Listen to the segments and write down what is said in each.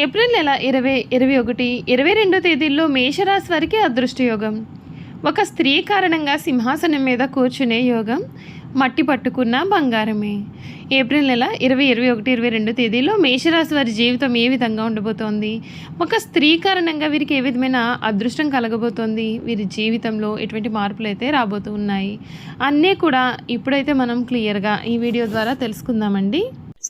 April నెల ఇరవై ఇరవై ఒకటి ఇరవై రెండో తేదీల్లో మేషరాశి వారికి అదృష్టయోగం. ఒక స్త్రీ కారణంగా సింహాసనం మీద కూర్చునే యోగం మట్టి పట్టుకున్న బంగారమే. ఏప్రిల్ నెల ఇరవై ఇరవై ఒకటి ఇరవై రెండు తేదీలో మేషరాశి వారి జీవితం ఏ విధంగా ఉండబోతోంది? ఒక స్త్రీ కారణంగా వీరికి ఏ విధమైన అదృష్టం కలగబోతోంది? వీరి జీవితంలో ఎటువంటి మార్పులు అయితే రాబోతూ ఉన్నాయి? అన్నీ కూడా ఇప్పుడైతే మనం క్లియర్గా ఈ వీడియో ద్వారా తెలుసుకుందామండి.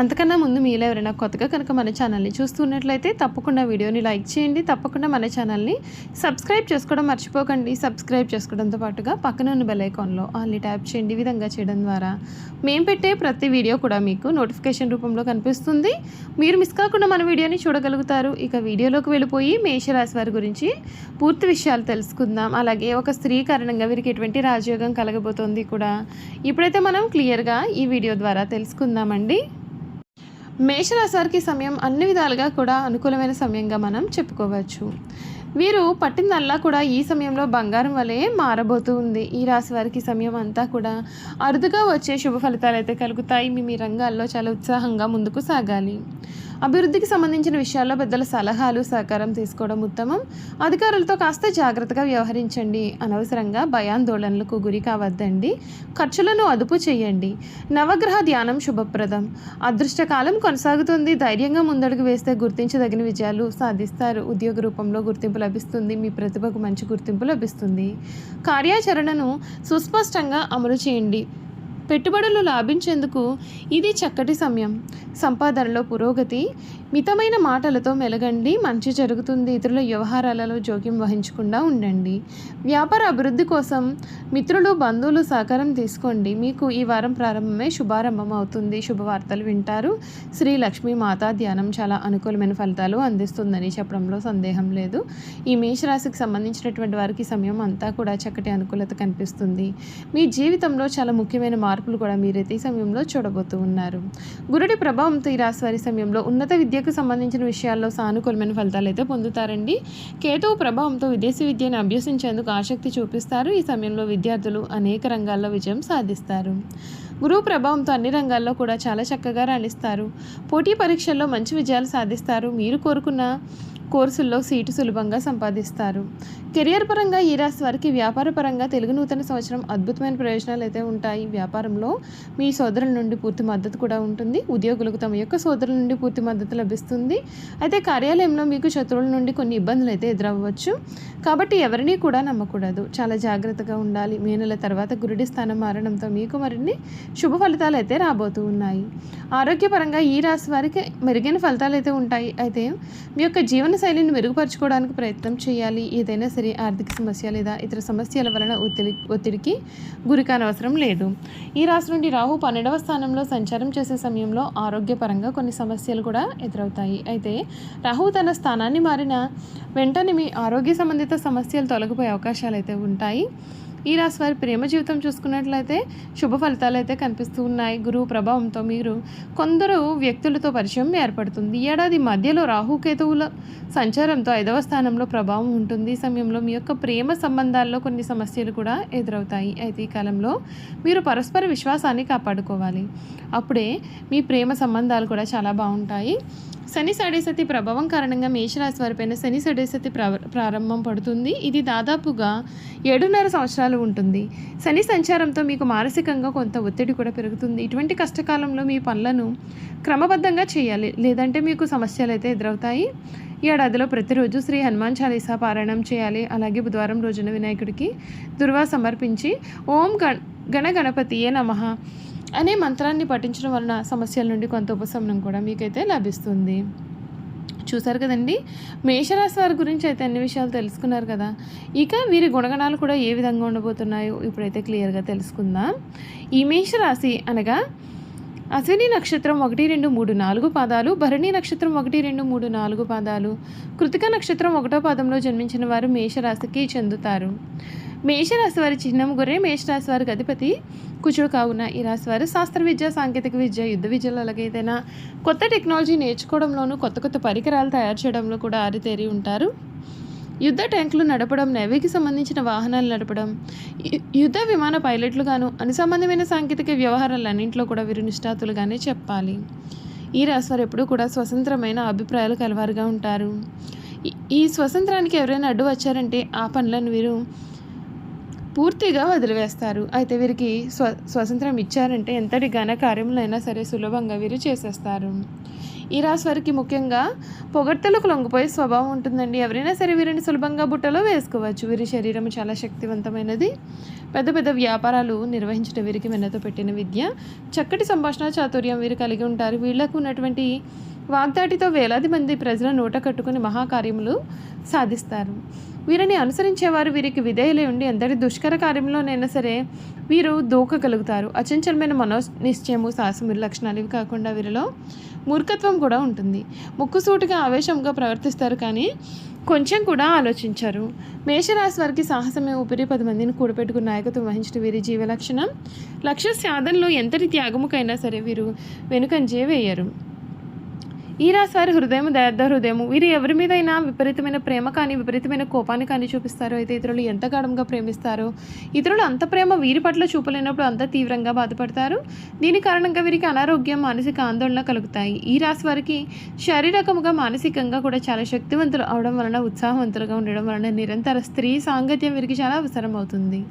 అంతకన్నా ముందు మీలో ఎవరైనా కొత్తగా కనుక మన ఛానల్ని చూస్తున్నట్లయితే తప్పకుండా వీడియోని లైక్ చేయండి. తప్పకుండా మన ఛానల్ని సబ్స్క్రైబ్ చేసుకోవడం మర్చిపోకండి. సబ్స్క్రైబ్ చేసుకోవడంతో పాటుగా పక్కన ఉన్న బెల్ ఐకాన్లో ఆల్ని ట్యాప్ చేయండి ఈ విధంగా చేయడం ద్వారా. మేము పెట్టే ప్రతి వీడియో కూడా మీకు నోటిఫికేషన్ రూపంలో కనిపిస్తుంది. మీరు మిస్ కాకుండా మన వీడియోని చూడగలుగుతారు. ఇక వీడియోలోకి వెళ్ళిపోయి మేషరాశి వారి గురించి పూర్తి విషయాలు తెలుసుకుందాం. అలాగే ఒక స్త్రీ కారణంగా వీరికి ఎటువంటి రాజయోగం కలగబోతోంది కూడా ఇప్పుడైతే మనం క్లియర్గా ఈ వీడియో ద్వారా తెలుసుకుందామండి. మేషరాశివారికి సమయం అన్ని విధాలుగా కూడా అనుకూలమైన సమయంగా మనం చెప్పుకోవచ్చు. వీరు పట్టిందల్లా కూడా ఈ సమయంలో బంగారం వలె మారబోతూ ఉంది. ఈ రాశి వారికి సమయం అంతా కూడా అరుదుగా వచ్చే శుభ ఫలితాలు అయితే కలుగుతాయి. మీ మీ రంగాల్లో చాలా ఉత్సాహంగా ముందుకు సాగాలి. అభివృద్ధికి సంబంధించిన విషయాల్లో పెద్దల సలహాలు సహకారం తీసుకోవడం ఉత్తమం. అధికారులతో కాస్త జాగ్రత్తగా వ్యవహరించండి. అనవసరంగా భయాందోళనలకు గురి కావద్దండి. ఖర్చులను అదుపు చేయండి. నవగ్రహ ధ్యానం శుభప్రదం. అదృష్టకాలం కొనసాగుతుంది. ధైర్యంగా ముందడుగు వేస్తే గుర్తించదగిన విజయాలు సాధిస్తారు. ఉద్యోగ రూపంలో గుర్తింపు లభిస్తుంది. మీ ప్రతిభకు మంచి గుర్తింపు లభిస్తుంది. కార్యాచరణను సుస్పష్టంగా అమలు చేయండి. పెట్టుబడులు లాభించేందుకు ఇది చక్కటి సమయం. సంపాదనలో పురోగతి మితమైన మాటలతో మెలగండి మంచి జరుగుతుంది. ఇతరుల వ్యవహారాలలో జోక్యం వహించకుండా ఉండండి. వ్యాపార అభివృద్ధి కోసం మిత్రులు బంధువులు సహకారం తీసుకోండి. మీకు ఈ వారం ప్రారంభమే శుభారంభం అవుతుంది. శుభవార్తలు వింటారు. శ్రీ లక్ష్మీ మాతా ధ్యానం చాలా అనుకూలమైన ఫలితాలు అందిస్తుందని చెప్పడంలో సందేహం లేదు. ఈ మేషరాశికి సంబంధించినటువంటి వారికి సమయం అంతా కూడా చక్కటి అనుకూలత కనిపిస్తుంది. మీ జీవితంలో చాలా ముఖ్యమైన మార్పులు కూడా మీరైతే ఈ సమయంలో చూడబోతూ ఉన్నారు. గురుడి ప్రభావంతో ఈ రాశి వారి సమయంలో ఉన్నత విద్య విద్యకు సంబంధించిన విషయాల్లో సానుకూలమైన ఫలితాలు అయితే పొందుతారండి. కేతువు ప్రభావంతో విదేశీ విద్యను అభ్యసించేందుకు ఆసక్తి చూపిస్తారు. ఈ సమయంలో విద్యార్థులు అనేక రంగాల్లో విజయం సాధిస్తారు. గురువు ప్రభావంతో అన్ని రంగాల్లో కూడా చాలా చక్కగా రాణిస్తారు. పోటీ పరీక్షల్లో మంచి విజయాలు సాధిస్తారు. మీరు కోరుకున్న కోర్సుల్లో సీటు సులభంగా సంపాదిస్తారు. కెరియర్ పరంగా ఈ రాశి వారికి వ్యాపార పరంగా తెలుగు నూతన సంవత్సరం అద్భుతమైన ప్రయోజనాలు అయితే ఉంటాయి. వ్యాపారంలో మీ సోదరుల నుండి పూర్తి మద్దతు కూడా ఉంటుంది. ఉద్యోగులకు తమ యొక్క సోదరుల నుండి పూర్తి మద్దతు లభిస్తుంది. అయితే కార్యాలయంలో మీకు శత్రువుల నుండి కొన్ని ఇబ్బందులు అయితే ఎదురవ్వచ్చు. కాబట్టి ఎవరిని కూడా నమ్మకూడదు. చాలా జాగ్రత్తగా ఉండాలి. మే నెల తర్వాత గురుడి స్థానం మారడంతో మీకు మరిన్ని శుభ ఫలితాలు అయితే రాబోతూ ఉన్నాయి. ఆరోగ్యపరంగా ఈ రాశి వారికి మెరుగైన ఫలితాలు అయితే ఉంటాయి. అయితే మీ యొక్క జీవన శైలిని మెరుగుపరచుకోవడానికి ప్రయత్నం చేయాలి. ఏదైనా సరే ఆర్థిక సమస్య లేదా ఇతర సమస్యల వలన ఒత్తిడి ఒత్తిడికి గురి కానవసరం లేదు. ఈ రాశి నుండి రాహు పన్నెండవ స్థానంలో సంచారం చేసే సమయంలో ఆరోగ్యపరంగా కొన్ని సమస్యలు కూడా ఎదురవుతాయి. అయితే రాహు తన స్థానాన్ని మారిన వెంటనే మీ ఆరోగ్య సంబంధిత సమస్యలు తొలగిపోయే అవకాశాలు అయితే ఉంటాయి. ఈ రాశి వారి ప్రేమ జీవితం చూసుకున్నట్లయితే శుభ ఫలితాలు అయితే కనిపిస్తూ ఉన్నాయి. గురువు ప్రభావంతో మీరు కొందరు వ్యక్తులతో పరిచయం ఏర్పడుతుంది. ఏడాది మధ్యలో రాహుకేతువుల సంచారంతో ఐదవ స్థానంలో ప్రభావం ఉంటుంది. ఈ సమయంలో మీ యొక్క ప్రేమ సంబంధాల్లో కొన్ని సమస్యలు కూడా ఎదురవుతాయి. అయితే ఈ కాలంలో మీరు పరస్పర విశ్వాసాన్ని కాపాడుకోవాలి. అప్పుడే మీ ప్రేమ సంబంధాలు కూడా చాలా బాగుంటాయి. శని సడేసతి ప్రభావం కారణంగా మేషరాశి వారిపైన శని సడేసతి ప్రారంభం పడుతుంది. ఇది దాదాపుగా ఏడున్నర సంవత్సరాలు ఉంటుంది. శని సంచారంతో మీకు మానసికంగా కొంత ఒత్తిడి కూడా పెరుగుతుంది. ఇటువంటి కష్టకాలంలో మీ పనులను క్రమబద్ధంగా చేయాలి. లేదంటే మీకు సమస్యలు అయితే ఎదురవుతాయి ఏడాదిలో ప్రతిరోజు శ్రీ హనుమాన్ చాలీసా పారాయణం చేయాలి. అలాగే బుధవారం రోజున వినాయకుడికి దుర్వా సమర్పించి ఓం గణ గణ గణపతియే నమః. అనే మంత్రాన్ని పఠించడం వలన సమస్యల నుండి కొంత ఉపశమనం కూడా మీకైతే లభిస్తుంది. చూసారు కదండి? మేషరాశి వారి గురించి అయితే అన్ని విషయాలు తెలుసుకున్నారు కదా? ఇక వీరి గుణగణాలు కూడా ఏ విధంగా ఉండబోతున్నాయో ఇప్పుడైతే క్లియర్గా తెలుసుకుందాం. ఈ మేషరాశి అనగా అశ్విని నక్షత్రం ఒకటి రెండు మూడు నాలుగు పాదాలు భరణి నక్షత్రం ఒకటి రెండు మూడు నాలుగు పాదాలు కృతిక నక్షత్రం ఒకటో పాదంలో జన్మించిన వారు మేషరాశికి చెందుతారు. మేషరాశి వారి చిహ్నం గొర్రె మేషరాశి వారికి అధిపతి కుచుడు కావున ఈ రాశి వారు శాస్త్ర విద్య సాంకేతిక విద్య యుద్ధ విద్యలో అలాగే ఏదైనా కొత్త టెక్నాలజీ నేర్చుకోవడంలోనూ కొత్త కొత్త పరికరాలు తయారు చేయడంలో కూడా ఆరితేరి ఉంటారు. యుద్ధ ట్యాంకులు నడపడం నేవీకి సంబంధించిన వాహనాలు నడపడం యుద్ధ విమాన పైలట్లుగాను అనుసంబంధమైన సాంకేతిక వ్యవహారాలన్నింటిలో కూడా వీరు నిష్ణాతులుగానే చెప్పాలి. ఈ రాశి వారు ఎప్పుడూ కూడా స్వతంత్రమైన అభిప్రాయాలు కలవారుగా ఉంటారు. ఈ స్వతంత్రానికి ఎవరైనా అడ్డు వచ్చారంటే ఆ పనులను వీరు పూర్తిగా వదిలివేస్తారు. అయితే వీరికి స్వ స్వతంత్రం ఇచ్చారంటే ఎంతటి ఘన కార్యములైనా సరే సులభంగా వీరు చేసేస్తారు. ఈ రాశి వారికి ముఖ్యంగా పొగడ్తలకు లొంగిపోయే స్వభావం ఉంటుందండి. ఎవరైనా సరే వీరిని సులభంగా బుట్టలో వేసుకోవచ్చు. వీరి శరీరం చాలా శక్తివంతమైనది. పెద్ద పెద్ద వ్యాపారాలు నిర్వహించడం వీరికి వెన్నతో పెట్టిన విద్య చక్కటి సంభాషణ చాతుర్యం వీరు కలిగి ఉంటారు. వీళ్ళకు ఉన్నటువంటి వాగ్దాటితో వేలాది మంది ప్రజల నోట కట్టుకుని మహాకార్యములు సాధిస్తారు. వీరిని అనుసరించేవారు వీరికి విధేయులై ఉండి ఎంతటి దుష్కర కార్యంలోనైనా సరే వీరు దూకగలుగుతారు. అచంచలమైన మనో నిశ్చయము సాహసములు లక్షణాలు ఇవి కాకుండా వీరిలో మూర్ఖత్వం కూడా ఉంటుంది. ముక్కుసూటిగా ఆవేశంగా ప్రవర్తిస్తారు కానీ కొంచెం కూడా ఆలోచించారు. మేషరాశి వారికి సాహసమే ఊపిరి పది మందిని కూడబెట్టుకుని నాయకత్వం వహించిన వీరి జీవ లక్షణం. లక్ష్య సాధనలో ఎంతటి త్యాగముకైనా సరే వీరు వెనుకంజే వేయరు. ఈ రాశి వారి హృదయం దయార్థ హృదయం వీరు ఎవరి మీదైనా విపరీతమైన ప్రేమ కానీ విపరీతమైన కోపాన్ని కానీ చూపిస్తారో అయితే ఇతరులు ఎంత గాఢంగా ప్రేమిస్తారో ఇతరులు అంత ప్రేమ వీరి పట్ల చూపలేనప్పుడు అంత తీవ్రంగా బాధపడతారు. దీని కారణంగా వీరికి అనారోగ్యం మానసిక ఆందోళన కలుగుతాయి. ఈ రాశి వారికి శారీరకముగా మానసికంగా కూడా చాలా శక్తివంతులు అవడం వలన ఉత్సాహవంతులుగా ఉండడం వలన నిరంతర స్త్రీ సాంగత్యం వీరికి చాలా అవసరం అవుతుంది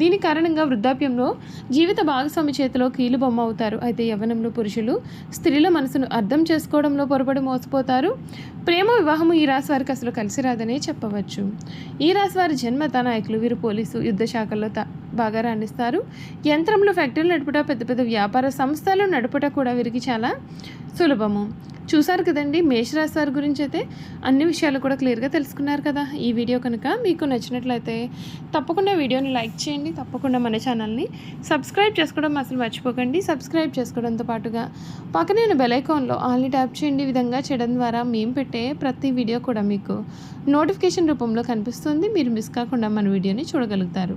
దీని కారణంగా వృద్ధాప్యంలో జీవిత భాగస్వామి చేతిలో కీలు బొమ్మ అవుతారు అయితే యవ్వనంలో పురుషులు స్త్రీల మనసును అర్థం చేసుకోవడంలో పొరపడి మోసపోతారు. ప్రేమ వివాహము ఈ రాశి వారికి అసలు కలిసి రాదనే చెప్పవచ్చు. ఈ రాశి వారి జన్మత నాయకులు వీరు పోలీసు యుద్ధ శాఖల్లో త బాగా రాణిస్తారు. యంత్రంలో ఫ్యాక్టరీలు నడుపుట పెద్ద పెద్ద వ్యాపార సంస్థలు నడుపుట కూడా వీరికి చాలా సులభము. చూసారు కదండి మేషరాశి వారి గురించి అయితే అన్ని విషయాలు కూడా క్లియర్గా తెలుసుకున్నారు కదా. ఈ వీడియో కనుక మీకు నచ్చినట్లయితే తప్పకుండా వీడియోని లైక్ చేయండి తప్పకుండా మన ఛానల్ని సబ్స్క్రైబ్ చేసుకోవడం అసలు మర్చిపోకండి. సబ్స్క్రైబ్ చేసుకోవడంతో పాటుగా పక్కనే ఉన్న బెల్ ఆల్ని ట్యాప్ చేయండి. విధంగా చేయడం ద్వారా మేము పెట్టే ప్రతి వీడియో కూడా మీకు నోటిఫికేషన్ రూపంలో కనిపిస్తుంది. మీరు మిస్ కాకుండా మన వీడియోని చూడగలుగుతారు.